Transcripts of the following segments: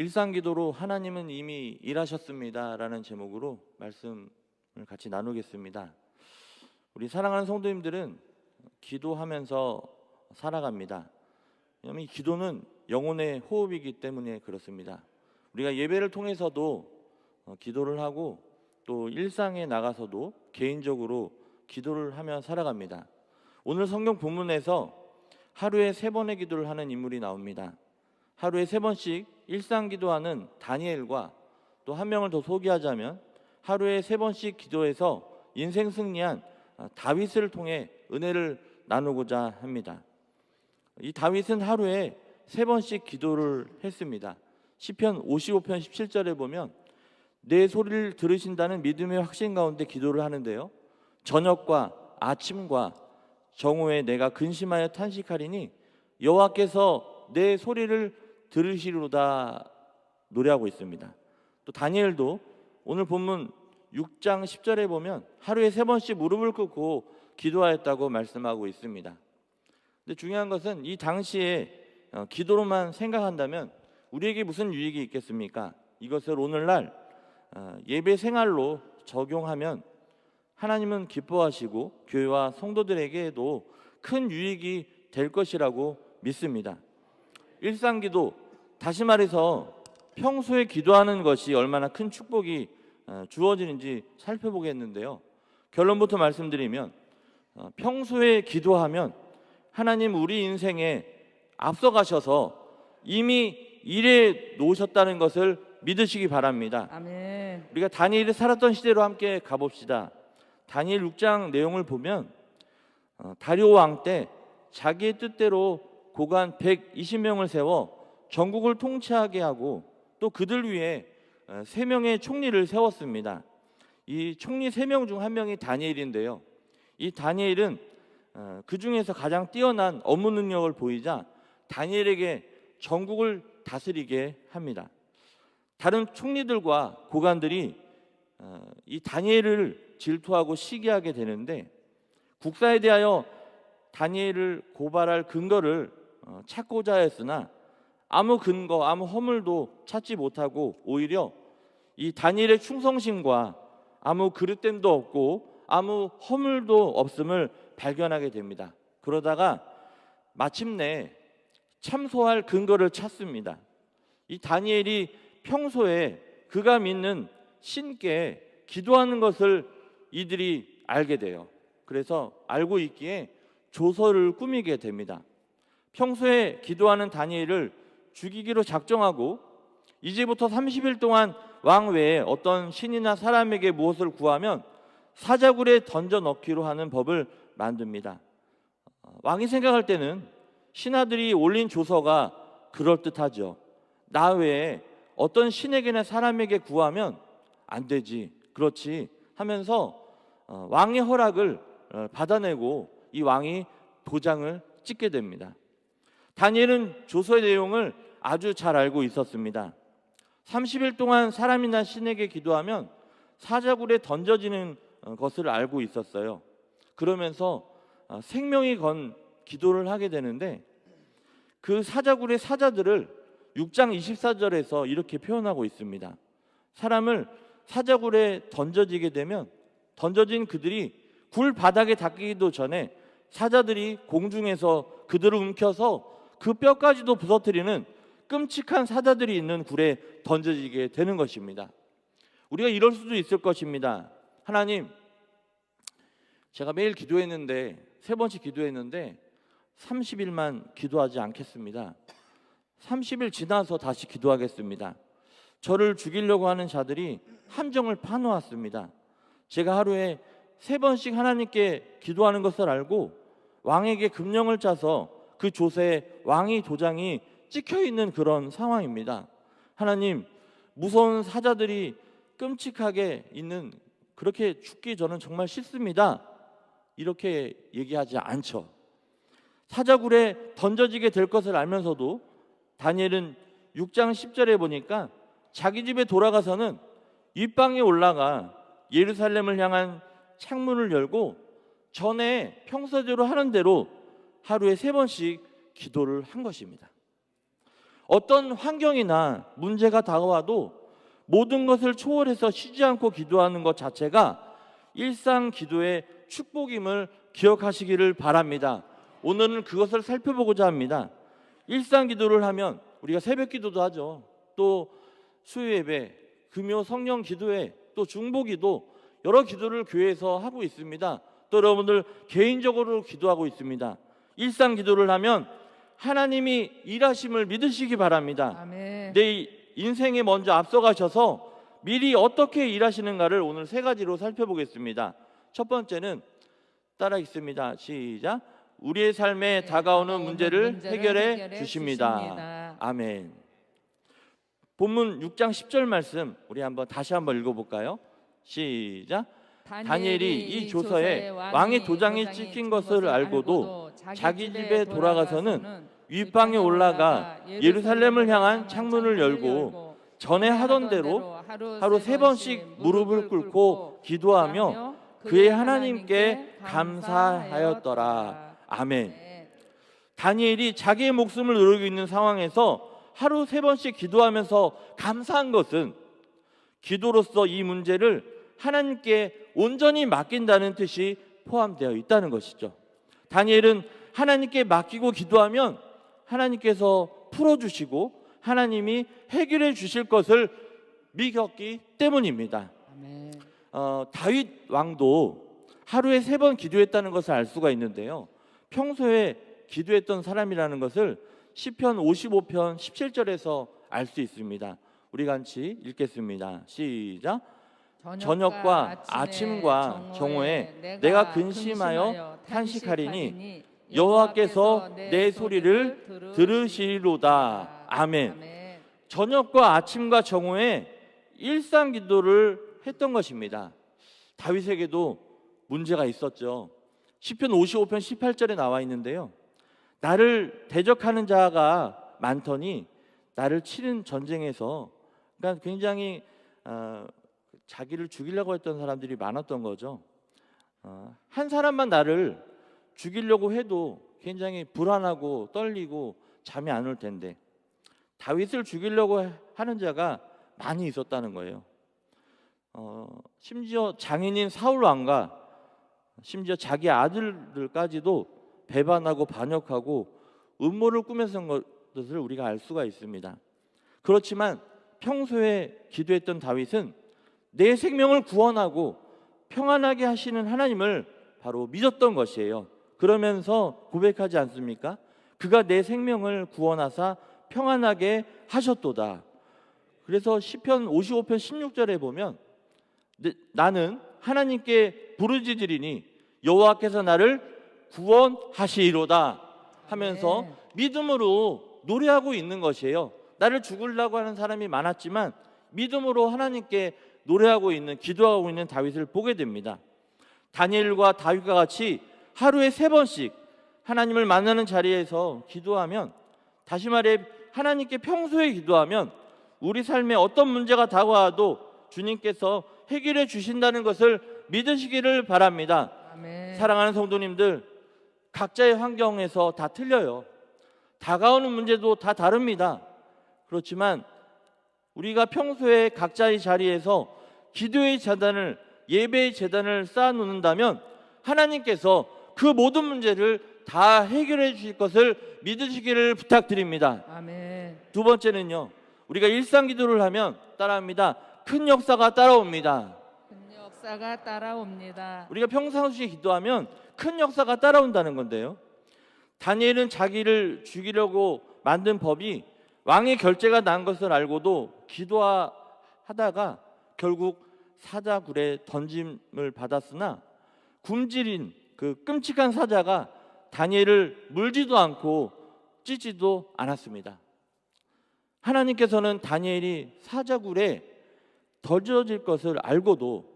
일상 기도로 하나님은 이미 일하셨습니다라는 제목으로 말씀을 같이 나누겠습니다. 우리 사랑하는 성도님들은 기도하면서 살아갑니다. 왜냐하면 이 기도는 영혼의 호흡이기 때문에 그렇습니다. 우리가 예배를 통해서도 어, 기도를 하고 또 일상에 나가서도 개인적으로 기도를 하며 살아갑니다. 오늘 성경 본문에서 하루에 세 번의 기도를 하는 인물이 나옵니다. 하루에 세 번씩 일상 기도하는 다니엘과 또 한 명을 더 소개하자면 하루에 세 번씩 기도해서 인생 승리한 아, 다윗을 통해 은혜를 나누고자 합니다. 이 다윗은 하루에 세 번씩 기도를 했습니다. 시편 55편 17절에 보면 내 소리를 들으신다는 믿음의 확신 가운데 기도를 하는데요. 저녁과 아침과 정오에 내가 근심하여 탄식하리니 여호와께서 내 소리를 들으시리로다 노래하고 있습니다. 또 다니엘도 오늘 본문 6장 10절에 보면 하루에 세 번씩 무릎을 꿇고 기도하였다고 말씀하고 있습니다. 근데 중요한 것은 이 당시에 어, 기도로만 생각한다면 우리에게 무슨 유익이 있겠습니까? 이것을 오늘날 어, 예배 생활로 적용하면 하나님은 기뻐하시고 교회와 성도들에게도 큰 유익이 될 것이라고 믿습니다. 일상 기도 다시 말해서 평소에 기도하는 것이 얼마나 큰 축복이 어, 주어지는지 살펴보겠는데요. 결론부터 말씀드리면 어, 평소에 기도하면 하나님 우리 인생에 앞서가셔서 이미 일해 놓으셨다는 것을 믿으시기 바랍니다. 아멘. 우리가 다니엘이 살았던 시대로 함께 가봅시다. 다니엘 6장 내용을 보면 어, 다리오 왕 때 자기의 뜻대로 고관 120명을 세워 전국을 통치하게 하고 또 그들 위에 어, 세 명의 총리를 세웠습니다. 이 총리 세 명 중 한 명이 다니엘인데요. 이 다니엘은 어, 그 중에서 가장 뛰어난 업무 능력을 보이자 다니엘에게 전국을 다스리게 합니다. 다른 총리들과 고관들이 어, 이 다니엘을 질투하고 시기하게 되는데 국사에 대하여 다니엘을 고발할 근거를 어, 찾고자 했으나 아무 근거, 아무 허물도 찾지 못하고 오히려 이 다니엘의 충성심과 아무 그릇됨도 없고 아무 허물도 없음을 발견하게 됩니다. 그러다가 마침내 참소할 근거를 찾습니다. 이 다니엘이 평소에 그가 믿는 신께 기도하는 것을 이들이 알게 돼요. 그래서 알고 있기에 조서를 꾸미게 됩니다. 평소에 기도하는 다니엘을 죽이기로 작정하고 이제부터 30일 동안 왕 외에 어떤 신이나 사람에게 무엇을 구하면 사자굴에 던져 넣기로 하는 법을 만듭니다. 어, 왕이 생각할 때는 신하들이 올린 조서가 그럴듯하죠. 나 외에 어떤 신에게나 사람에게 구하면 안 되지. 그렇지. 하면서 어, 왕의 허락을 어, 받아내고 이 왕이 도장을 찍게 됩니다. 다니엘은 조서의 내용을 아주 잘 알고 있었습니다. 30일 동안 사람이나 신에게 기도하면 사자굴에 던져지는 어, 것을 알고 있었어요. 그러면서 어, 생명이 건 기도를 하게 되는데 그 사자굴의 사자들을 6장 24절에서 이렇게 표현하고 있습니다. 사람을 사자굴에 던져지게 되면 던져진 그들이 굴 바닥에 닿기도 전에 사자들이 공중에서 그들을 움켜서 그 뼈까지도 부서뜨리는 끔찍한 사자들이 있는 굴에 던져지게 되는 것입니다. 우리가 이럴 수도 있을 것입니다. 하나님, 제가 매일 기도했는데 세 번씩 기도했는데 30일만 기도하지 않겠습니다. 30일 지나서 다시 기도하겠습니다. 저를 죽이려고 하는 자들이 함정을 파놓았습니다. 제가 하루에 세 번씩 하나님께 기도하는 것을 알고 왕에게 금령을 짜서 그 조세에 왕의 도장이 찍혀 있는 그런 상황입니다. 하나님, 무서운 사자들이 끔찍하게 있는 그렇게 죽기 저는 정말 싫습니다. 이렇게 얘기하지 않죠. 사자굴에 던져지게 될 것을 알면서도 다니엘은 6장 10절에 보니까 자기 집에 돌아가서는 윗방에 올라가 예루살렘을 향한 창문을 열고 전에 평소대로 하는 대로 하루에 세 번씩 기도를 한 것입니다. 어떤 환경이나 문제가 다가와도 모든 것을 초월해서 쉬지 않고 기도하는 것 자체가 일상 기도의 축복임을 기억하시기를 바랍니다. 오늘은 그것을 살펴보고자 합니다. 일상 기도를 하면 우리가 새벽 기도도 하죠. 또 수요 예배, 금요 성령 기도회, 또 중보 기도 여러 기도를 교회에서 하고 있습니다. 또 여러분들 개인적으로 기도하고 있습니다. 일상 기도를 하면 하나님이 일하심을 믿으시기 바랍니다. 아멘. 내 인생에 먼저 앞서가셔서 미리 어떻게 일하시는가를 오늘 세 가지로 살펴보겠습니다. 첫 번째는 따라 읽습니다. 시작. 우리의 삶에 다가오는 문제를 해결해 주십니다. 아멘. 본문 6장 10절 말씀 우리 한번 다시 한번 읽어 볼까요? 시작. 다니엘이 이 조서에 왕의 도장이 찍힌 것을 알고도 자기 집에 돌아가서는 윗방에 올라가 예루살렘을 향한 창문을 열고 전에 하던 대로 하루 세 번씩 무릎을 꿇고 기도하며 그의 하나님께 감사하였더라. 아멘. 다니엘이 자기의 목숨을 누르고 있는 상황에서 하루 세 번씩 기도하면서 감사한 것은 기도로서 이 문제를 하나님께 온전히 맡긴다는 뜻이 포함되어 있다는 것이죠. 다니엘은 하나님께 맡기고 기도하면 하나님께서 풀어주시고 하나님이 해결해 주실 것을 믿었기 때문입니다. 어, 다윗 왕도 하루에 세 번 기도했다는 것을 알 수가 있는데요. 평소에 기도했던 사람이라는 것을 시편 55편 17절에서 알 수 있습니다. 우리 같이 읽겠습니다. 시작. 저녁과 아침과 정오에 내가 근심하여 탄식하리니 여호와께서 내 소리를 들으시리로다. 아멘. 저녁과 아침과 정오에 일상 기도를 했던 것입니다. 다윗에게도 문제가 있었죠. 시편 55편 18절에 나와 있는데요. 나를 대적하는 자가 많더니 나를 치는 전쟁에서 그러니까 굉장히 어, 자기를 죽이려고 했던 사람들이 많았던 거죠. 어, 한 사람만 나를 죽이려고 해도 굉장히 불안하고 떨리고 잠이 안 올 텐데 다윗을 죽이려고 하는 자가 많이 있었다는 거예요. 어, 심지어 장인인 사울 왕과 심지어 자기 아들들까지도 배반하고 반역하고 음모를 꾸며서 것을 우리가 알 수가 있습니다. 그렇지만 평소에 기도했던 다윗은 내 생명을 구원하고 평안하게 하시는 하나님을 바로 믿었던 것이에요. 그러면서 고백하지 않습니까? 그가 내 생명을 구원하사 평안하게 하셨도다. 그래서 시편 55편 16절에 보면 내- 나는 하나님께 부르짖으리니 여호와께서 나를 구원하시리로다 하면서 아멘. 믿음으로 노래하고 있는 것이에요. 나를 죽으려고 하는 사람이 많았지만 믿음으로 하나님께 노래하고 있는 기도하고 있는 다윗을 보게 됩니다. 다니엘과 다윗과 같이 하루에 세 번씩 하나님을 만나는 자리에서 기도하면 다시 말해 하나님께 평소에 기도하면 우리 삶에 어떤 문제가 다가와도 주님께서 해결해 주신다는 것을 믿으시기를 바랍니다. 아멘. 사랑하는 성도님들, 각자의 환경에서 다 틀려요. 다가오는 문제도 다 다릅니다. 그렇지만 우리가 평소에 각자의 자리에서 기도의 재단을 예배의 재단을 쌓아 놓는다면 하나님께서 그 모든 문제를 다 해결해 주실 것을 믿으시기를 부탁드립니다. 아멘. 두 번째는요. 우리가 일상 기도를 하면 따라합니다. 큰 역사가 따라옵니다. 큰 역사가 따라옵니다. 우리가 평상시에 기도하면 큰 역사가 따라온다는 건데요. 다니엘은 자기를 죽이려고 만든 법이 왕의 결재가 난 것을 알고도 기도하다가 결국 사자굴에 던짐을 받았으나 굶주린 그 끔찍한 사자가 다니엘을 물지도 않고 찢지도 않았습니다. 하나님께서는 다니엘이 사자굴에 던져질 것을 알고도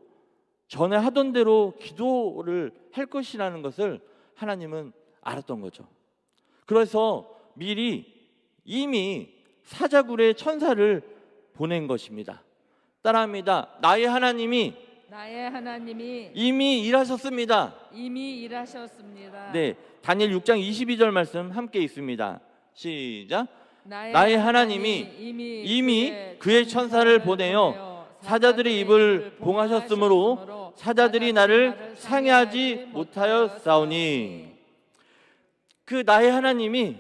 전에 하던 대로 기도를 할 것이라는 것을 하나님은 알았던 거죠. 그래서 미리 이미 사자굴에 천사를 보낸 것입니다. 따라합니다. 나의 하나님이 나의 하나님이 이미 일하셨습니다. 이미 일하셨습니다. 네, 다니엘 6장 22절 말씀 함께 있습니다. 시작. 나의 하나님이 이미 그의 천사를 보내어 사자들의 입을 봉하셨으므로 사자들이 나를 상해하지 못하였사오니 그 나의 하나님이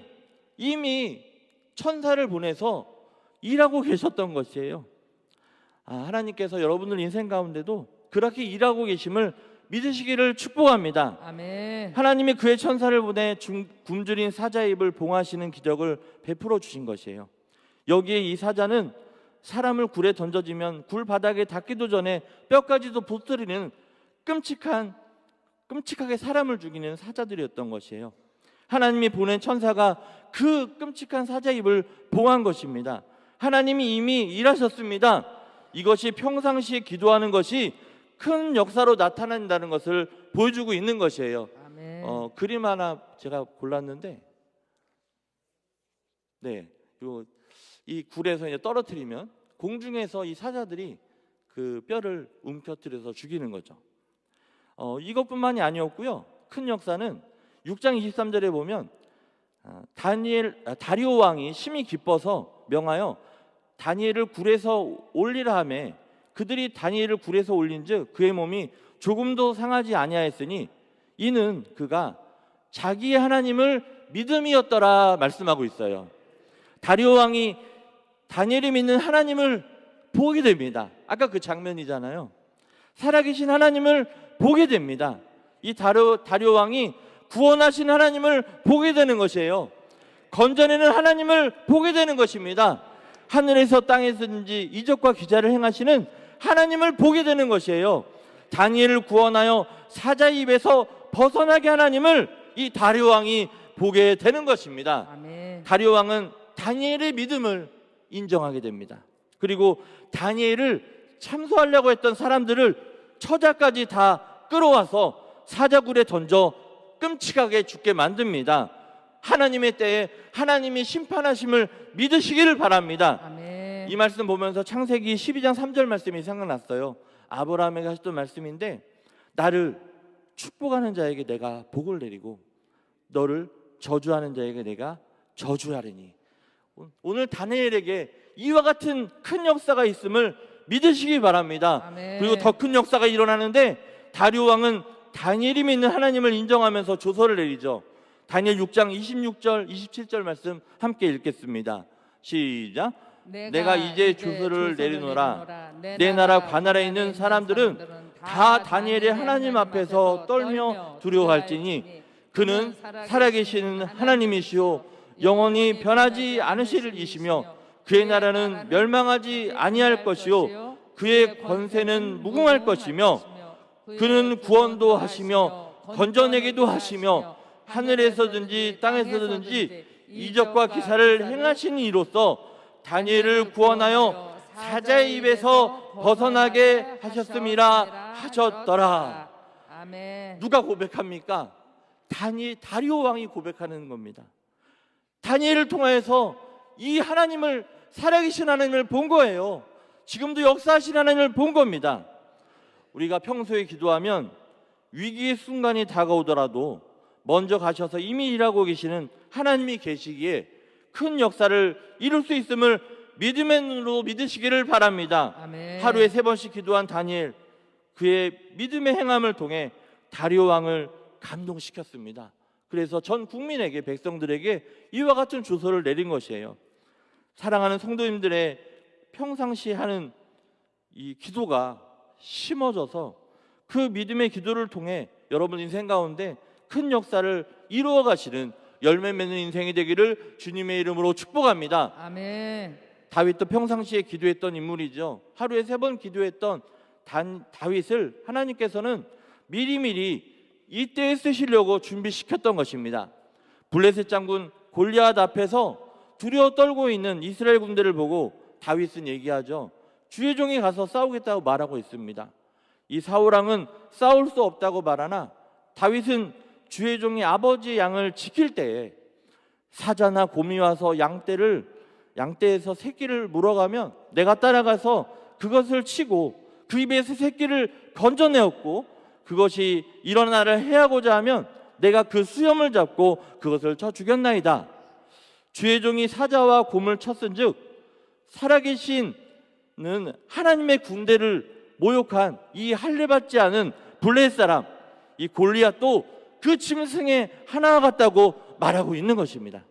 이미 천사를 보내서 일하고 계셨던 것이에요. 아, 하나님께서 여러분들 인생 가운데도 그렇게 일하고 계심을 믿으시기를 축복합니다. 아멘. 하나님이 그의 천사를 보내 중- 굶주린 사자의 입을 봉하시는 기적을 베풀어 주신 것이에요. 여기에 이 사자는 사람을 굴에 던져지면 굴 바닥에 닿기도 전에 뼈까지도 부스리는 끔찍한 끔찍하게 사람을 죽이는 사자들이었던 것이에요. 하나님이 보낸 천사가 그 끔찍한 사자 입을 봉한 것입니다. 하나님이 이미 일하셨습니다. 이것이 평상시에 기도하는 것이 큰 역사로 나타난다는 것을 보여주고 있는 것이에요. 어, 그림 하나 제가 골랐는데, 네, 요, 이 굴에서 이제 떨어뜨리면 공중에서 이 사자들이 그 뼈를 움켜뜨려서 죽이는 거죠. 어, 이것뿐만이 아니었고요. 큰 역사는 6장 23절에 보면 아, 다니엘 아, 다리오 왕이 심히 기뻐서 명하여 다니엘을 굴에서 올리라 하매 그들이 다니엘을 굴에서 올린즉 그의 몸이 조금도 상하지 아니하였으니 이는 그가 자기의 하나님을 믿음이었더라 말씀하고 있어요. 다리오 왕이 다니엘이 믿는 하나님을 보게 됩니다. 아까 그 장면이잖아요. 살아계신 하나님을 보게 됩니다. 이 다리오, 다리오 왕이 구원하신 하나님을 보게 되는 것이에요. 건져내는 하나님을 보게 되는 것입니다. 하늘에서 땅에서든지 이적과 기자를 행하시는 하나님을 보게 되는 것이에요. 다니엘을 구원하여 사자 입에서 벗어나게 하나님을 이 다리오 왕이 보게 되는 것입니다. 아멘. 다리오 왕은 다니엘의 믿음을 인정하게 됩니다. 그리고 다니엘을 참소하려고 했던 사람들을 처자까지 다 끌어와서 사자굴에 던져 끔찍하게 죽게 만듭니다. 하나님의 때에 하나님이 심판하심을 믿으시기를 바랍니다. 아멘. 이 말씀 보면서 창세기 12장 3절 말씀이 생각났어요. 아브라함에게 하셨던 말씀인데 나를 축복하는 자에게 내가 복을 내리고 너를 저주하는 자에게 내가 저주하리니 오늘 다니엘에게 이와 같은 큰 역사가 있음을 믿으시기 바랍니다. 아멘. 그리고 더 큰 역사가 일어나는데 다리오 왕은 다니엘이 믿는 하나님을 인정하면서 조서를 내리죠. 다니엘 6장 26절, 27절 말씀 함께 읽겠습니다. 시작. 내가 이제 주소를 내리노라. 내 나라 관할에 있는 사람들은 다 다니엘의 하나님 앞에서 떨며 두려워할지니 그는 살아계신 하나님이시요 영원히 변하지 않으실 이시며 그의 나라는 멸망하지 아니할 것이요 그의 권세는 무궁할 것이며 그는 구원도 하시며 건져내기도 하시며 하늘에서든지 땅에서든지 이적과 기사를 행하신 이로써 다니엘을 구원하여 사자의 입에서 벗어나게 하셨음이라 하셨더라. 아멘. 누가 고백합니까? 다니 다리오 왕이 고백하는 겁니다. 다니엘을 통하여서 이 하나님을 살아계신 하나님을 본 거예요. 지금도 역사하신 하나님을 본 겁니다. 우리가 평소에 기도하면 위기의 순간이 다가오더라도 먼저 가셔서 이미 일하고 계시는 하나님이 계시기에 큰 역사를 이룰 수 있음을 믿음의 눈으로 믿으시기를 바랍니다. 아멘. 하루에 세 번씩 기도한 다니엘 그의 믿음의 행함을 통해 다리오 왕을 감동시켰습니다. 그래서 전 국민에게 백성들에게 이와 같은 주소를 내린 것이에요. 사랑하는 성도님들의 평상시 하는 이 기도가 심어져서 그 믿음의 기도를 통해 여러분 인생 가운데 큰 역사를 이루어 가시는 열매 맺는 인생이 되기를 주님의 이름으로 축복합니다. 아멘. 다윗도 평상시에 기도했던 인물이죠. 하루에 세 번 기도했던 단, 다윗을 하나님께서는 미리미리 이때에 쓰시려고 준비시켰던 것입니다. 블레셋 장군 골리앗 앞에서 두려워 떨고 있는 이스라엘 군대를 보고 다윗은 얘기하죠. 주의 종이 가서 싸우겠다고 말하고 있습니다. 이 사울 왕은 싸울 수 없다고 말하나 다윗은 주의 종이 아버지의 양을 지킬 때에 사자나 곰이 와서 양떼를 양떼에서 새끼를 물어가면 내가 따라가서 그것을 치고 그 입에서 새끼를 건져내었고 그것이 일어나를 해하고자 하면 내가 그 수염을 잡고 그것을 쳐 죽였나이다. 주의 종이 사자와 곰을 쳤은즉 살아계신 는 하나님의 군대를 모욕한 이 할례받지 않은 블레 사람 이 골리앗도 그 짐승의 하나와 같다고 말하고 있는 것입니다.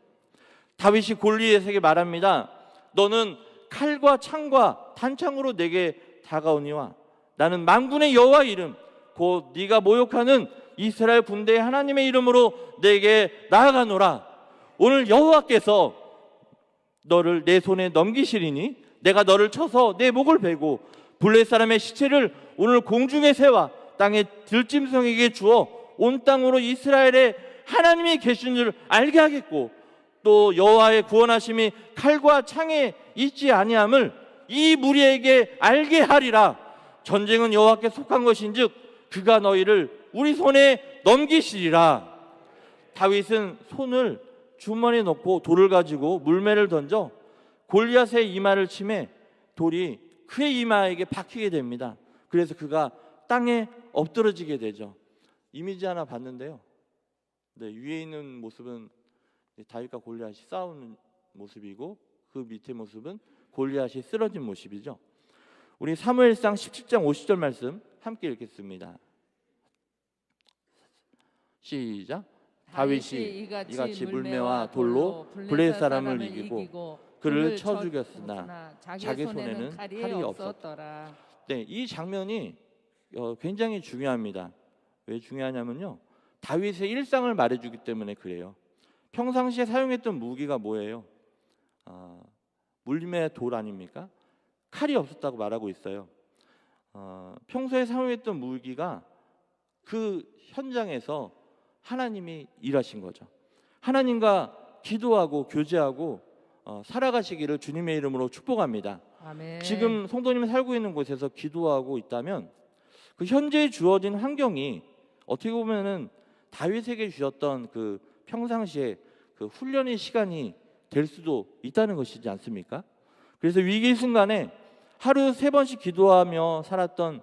다윗이 골리앗에게 말합니다. 너는 칼과 창과 단창으로 내게 다가오니와 나는 만군의 여호와 이름 곧 네가 모욕하는 이스라엘 군대의 하나님의 이름으로 내게 나아가노라. 오늘 여호와께서 너를 내 손에 넘기시리니 내가 너를 쳐서 내 목을 베고 블레 사람의 시체를 오늘 공중의 새와 땅의 들짐승에게 주어 온 땅으로 이스라엘에 하나님이 계신 줄 알게 하겠고 또 여호와의 구원하심이 칼과 창에 있지 아니함을 이 무리에게 알게 하리라. 전쟁은 여호와께 속한 것인즉 그가 너희를 우리 손에 넘기시리라. 다윗은 손을 주머니에 넣고 돌을 가지고 물매를 던져 골리앗의 이마를 치매 돌이 그의 이마에게 박히게 됩니다. 그래서 그가 땅에 엎드러지게 되죠. 이미지 하나 봤는데요. 네, 위에 있는 모습은 다윗과 골리앗이 싸우는 모습이고 그 밑에 모습은 골리앗이 쓰러진 모습이죠. 우리 사무엘상 17장 50절 말씀 함께 읽겠습니다. 시작. 다윗이 이같이 물매와 돌로 블레 사람을 이기고 그를 쳐 죽였으나 자기 손에는 칼이 없었더라. 네, 이 장면이 어, 굉장히 중요합니다. 왜 중요하냐면요. 다윗의 일상을 말해주기 때문에 그래요. 평상시에 사용했던 무기가 뭐예요? 아, 물림의 돌 아닙니까? 칼이 없었다고 말하고 있어요. 어, 평소에 사용했던 무기가 그 현장에서 하나님이 일하신 거죠. 하나님과 기도하고 교제하고 어, 살아가시기를 주님의 이름으로 축복합니다. 아멘. 지금 성도님이 살고 있는 곳에서 기도하고 있다면 그 현재 주어진 환경이 어떻게 보면은 다윗에게 주셨던 그 평상시에 그 훈련의 시간이 될 수도 있다는 것이지 않습니까? 그래서 위기 순간에 하루 세 번씩 기도하며 살았던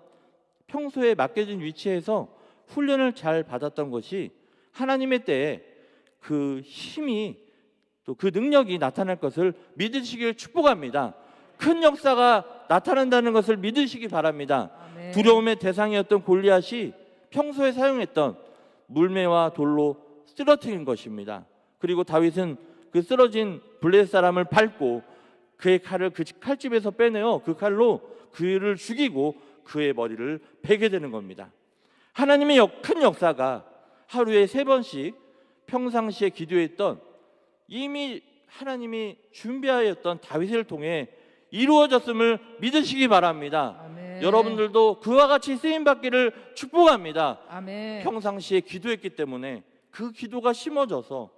평소에 맡겨진 위치에서 훈련을 잘 받았던 것이 하나님의 때에 그 힘이 또 그 능력이 나타날 것을 믿으시길 축복합니다. 큰 역사가 나타난다는 것을 믿으시기 바랍니다. 아멘. 두려움의 대상이었던 골리앗이 평소에 사용했던 물매와 돌로 쓰러뜨린 것입니다. 그리고 다윗은 그 쓰러진 블레 사람을 밟고 그의 칼을 그 칼집에서 빼내어 그 칼로 그를 죽이고 그의 머리를 베게 되는 겁니다. 하나님의 역- 큰 역사가 하루에 세 번씩 평상시에 기도했던 이미 하나님이 준비하였던 다윗을 통해 이루어졌음을 믿으시기 바랍니다. 아멘. 여러분들도 그와 같이 쓰임 받기를 축복합니다. 아멘. 평상시에 기도했기 때문에 그 기도가 심어져서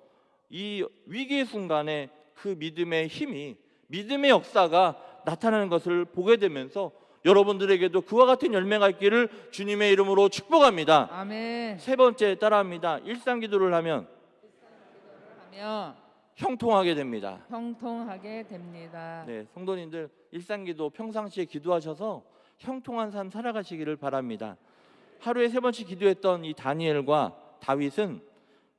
이 위기의 순간에 그 믿음의 힘이 믿음의 역사가 나타나는 것을 보게 되면서 여러분들에게도 그와 같은 열매가 있기를 주님의 이름으로 축복합니다. 아멘. 세 번째 따라합니다. 일상 기도를 하면 하며 형통하게 됩니다. 형통하게 됩니다. 네, 성도님들 일상 기도 평상시에 기도하셔서 형통한 삶 살아가시기를 바랍니다. 하루에 세 번씩 기도했던 이 다니엘과 다윗은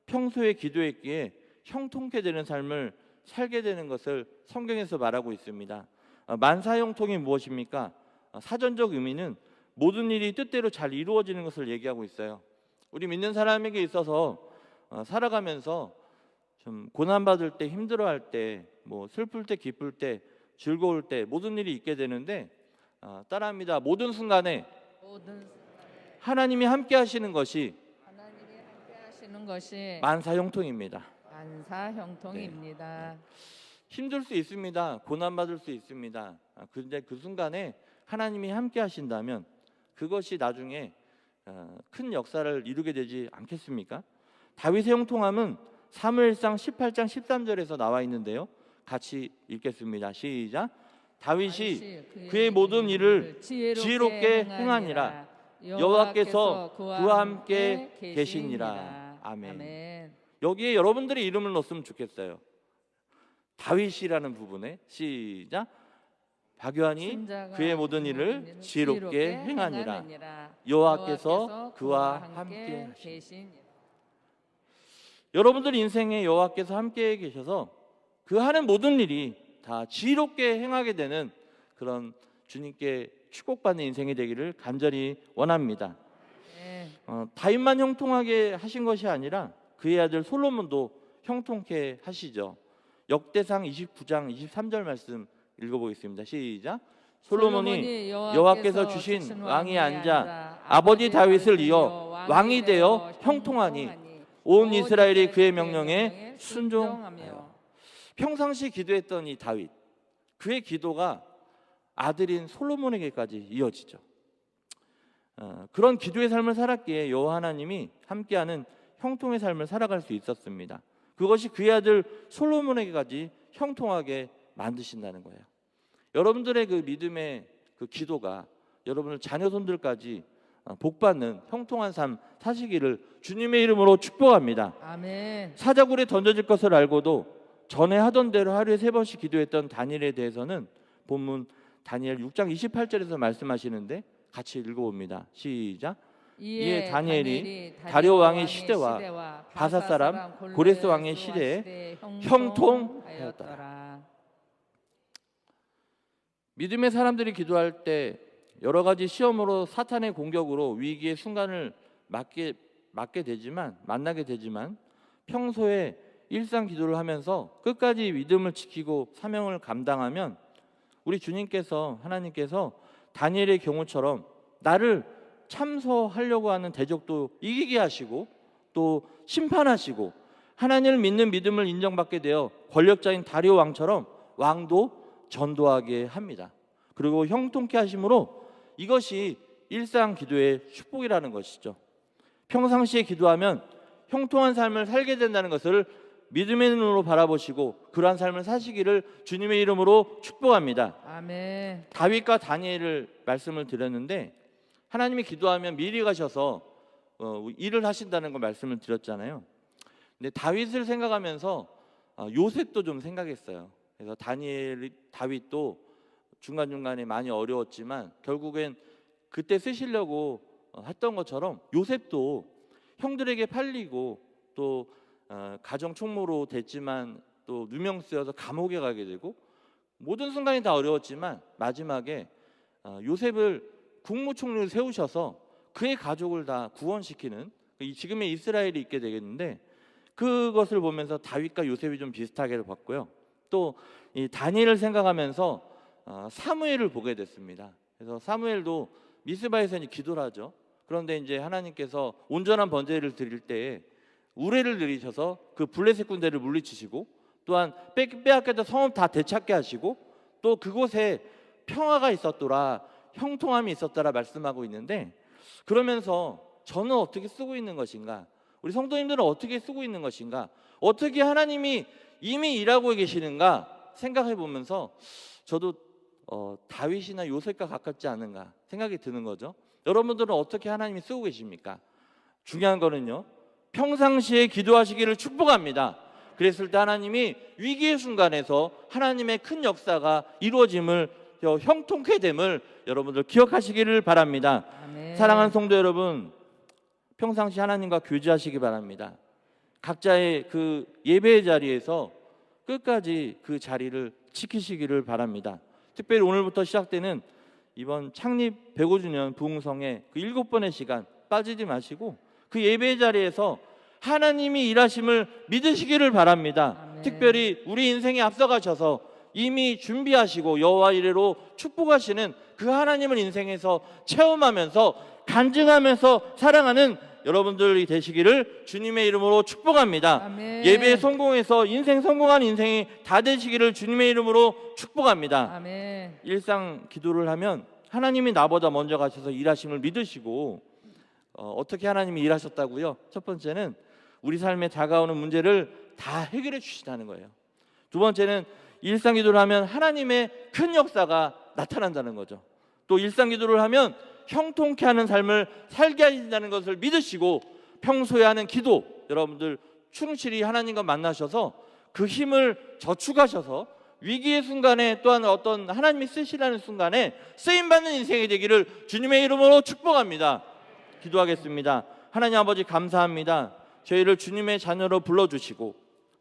평소에 기도했기에 형통케 되는 삶을 살게 되는 것을 성경에서 말하고 있습니다. 어, 만사형통이 무엇입니까? 어, 사전적 의미는 모든 일이 뜻대로 잘 이루어지는 것을 얘기하고 있어요. 우리 믿는 사람에게 있어서 어, 살아가면서 좀 고난 받을 때 힘들어 할 때 뭐 슬플 때 기쁠 때 즐거울 때 모든 일이 있게 되는데 어, 따라합니다. 모든 순간에 하나님이 함께 하시는 것이 하나님이 함께 하시는 것이 만사형통입니다. 만사 형통입니다. 힘들 수 있습니다. 고난 받을 수 있습니다. 아, 근데 그 순간에 하나님이 함께 하신다면 그것이 나중에 어, 큰 역사를 이루게 되지 않겠습니까? 다윗의 형통함은 사무엘상 18장 13절에서 나와 있는데요. 같이 읽겠습니다. 시작. 다윗이 그의 모든 일을 지혜롭게 행하니라. 여호와께서 그와 함께 계시니라. 아멘. 아멘. 여기에 여러분들의 이름을 넣었으면 좋겠어요. 다윗이라는 부분에 시작. 박요한이 그의 모든 일을 지혜롭게 행하니라. 여호와께서 그와 함께. 계시니라. 여러분들 인생에 여호와께서 함께 계셔서 그 하는 모든 일이 다 지혜롭게 행하게 되는 그런 주님께 축복받는 인생이 되기를 간절히 원합니다. 네. 어, 다윗만 형통하게 하신 것이 아니라 그의 아들 솔로몬도 형통케 하시죠. 역대상 29장 23절 말씀 읽어보겠습니다. 시작. 솔로몬이 여호와께서 주신 왕이 앉아 아버지 다윗을 이어 왕이 되어 형통하니 온 이스라엘이 그의 명령에 순종하며 평상시 기도했던 이 다윗 그의 기도가 아들인 솔로몬에게까지 이어지죠. 어, 그런 기도의 삶을 살았기에 여호와 하나님이 함께하는 형통의 삶을 살아갈 수 있었습니다. 그것이 그의 아들 솔로몬에게까지 형통하게 만드신다는 거예요. 여러분들의 그 믿음의 그 기도가 여러분의 자녀손들까지 어, 복받는 형통한 삶 사시기를 주님의 이름으로 축복합니다. 아멘. 사자굴에 던져질 것을 알고도 전에 하던 대로 하루에 세 번씩 기도했던 다니엘에 대해서는 본문 다니엘 6장 28절에서 말씀하시는데 같이 읽어봅니다. 시작. 이에 다니엘이 다리오 왕의 시대와 바사 사람 고레스 왕의 시대에 형통하였더라. 믿음의 사람들이 기도할 때 여러 가지 시험으로 사탄의 공격으로 위기의 순간을 맞게 맞게 되지만 만나게 되지만 평소에 일상 기도를 하면서 끝까지 믿음을 지키고 사명을 감당하면 우리 주님께서 하나님께서 다니엘의 경우처럼 나를 참소하려고 하는 대적도 이기게 하시고 또 심판하시고 하나님을 믿는 믿음을 인정받게 되어 권력자인 다리오 왕처럼 왕도 전도하게 합니다. 그리고 형통케 하심으로 이것이 일상 기도의 축복이라는 것이죠. 평상시에 기도하면 형통한 삶을 살게 된다는 것을 믿음의 눈으로 바라보시고 그러한 삶을 사시기를 주님의 이름으로 축복합니다. 아멘. 다윗과 다니엘을 말씀을 드렸는데 하나님이 기도하면 미리 가셔서 어, 일을 하신다는 걸 말씀을 드렸잖아요. 근데 다윗을 생각하면서 어, 요셉도 좀 생각했어요. 그래서 다니엘, 다윗도 중간 중간에 많이 어려웠지만 결국엔 그때 쓰시려고 어, 했던 것처럼 요셉도 형들에게 팔리고 또 어, 가정 총무로 됐지만 또 누명 쓰여서 감옥에 가게 되고 모든 순간이 다 어려웠지만 마지막에 어, 요셉을 국무총리를 세우셔서 그의 가족을 다 구원시키는 이 지금의 이스라엘이 있게 되겠는데 그것을 보면서 다윗과 요셉이 좀 비슷하게 봤고요. 또 이 다니엘을 생각하면서 어, 사무엘을 보게 됐습니다. 그래서 사무엘도 미스바에서 이제 기도를 하죠. 그런데 이제 하나님께서 온전한 번제를 드릴 때에 우레를 내리셔서 그 블레셋 군대를 물리치시고 또한 빼- 빼앗겼던 성읍 다 되찾게 하시고 또 그곳에 평화가 있었더라 형통함이 있었더라 말씀하고 있는데 그러면서 저는 어떻게 쓰고 있는 것인가 우리 성도님들은 어떻게 쓰고 있는 것인가 어떻게 하나님이 이미 일하고 계시는가 생각해 보면서 저도 어, 다윗이나 요셉과 가깝지 않은가 생각이 드는 거죠. 여러분들은 어떻게 하나님이 쓰고 계십니까? 중요한 거는요. 평상시에 기도하시기를 축복합니다. 그랬을 때 하나님이 위기의 순간에서 하나님의 큰 역사가 이루어짐을 어, 형통케 됨을 여러분들 기억하시기를 바랍니다. 아멘. 사랑하는 성도 여러분, 평상시 하나님과 교제하시기 바랍니다. 각자의 그 예배의 자리에서 끝까지 그 자리를 지키시기를 바랍니다. 특별히 오늘부터 시작되는 이번 창립 105주년 부흥성의 그 일곱 번의 시간 빠지지 마시고 그 예배의 자리에서 하나님이 일하심을 믿으시기를 바랍니다. 아멘. 특별히 우리 인생에 앞서가셔서 이미 준비하시고 여호와 이래로 축복하시는 그 하나님을 인생에서 체험하면서 간증하면서 사랑하는 여러분들이 되시기를 주님의 이름으로 축복합니다. 아멘. 예배에 성공해서 인생 성공한 인생이 다 되시기를 주님의 이름으로 축복합니다. 아멘. 일상 기도를 하면 하나님이 나보다 먼저 가셔서 일하심을 믿으시고 어, 어떻게 하나님이 일하셨다고요? 첫 번째는 우리 삶에 다가오는 문제를 다 해결해 주시다는 거예요. 두 번째는 일상 기도를 하면 하나님의 큰 역사가 나타난다는 거죠. 또 일상 기도를 하면 형통케 하는 삶을 살게 하신다는 것을 믿으시고 평소에 하는 기도 여러분들 충실히 하나님과 만나셔서 그 힘을 저축하셔서 위기의 순간에 또한 어떤 하나님이 쓰시라는 순간에 쓰임 받는 인생이 되기를 주님의 이름으로 축복합니다. 기도하겠습니다. 하나님 아버지 감사합니다. 저희를 주님의 자녀로 불러 주시고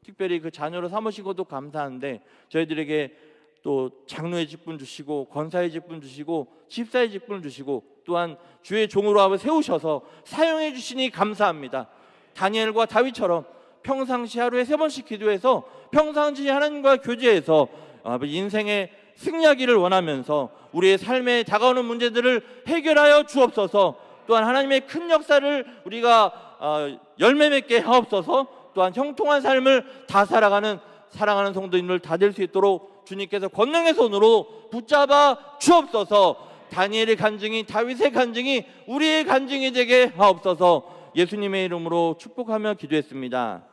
특별히 그 자녀로 삼으시고도 감사한데 저희들에게 또 장로의 직분 주시고 권사의 직분 주시고 집사의 직분을 주시고 또한 주의 종으로 앞에 세우셔서 사용해 주시니 감사합니다. 다니엘과 다윗처럼 평상시 하루에 세 번씩 기도해서 평상시 하나님과 교제해서 인생의 승리하기를 원하면서 우리의 삶에 다가오는 문제들을 해결하여 주옵소서. 또한 하나님의 큰 역사를 우리가 어, 열매 맺게 하옵소서. 또한 형통한 삶을 다 살아가는 사랑하는 성도님들 다 될 수 있도록 주님께서 권능의 손으로 붙잡아 주옵소서. 다니엘의 간증이 다윗의 간증이 우리의 간증이 되게 하옵소서. 예수님의 이름으로 축복하며 기도했습니다.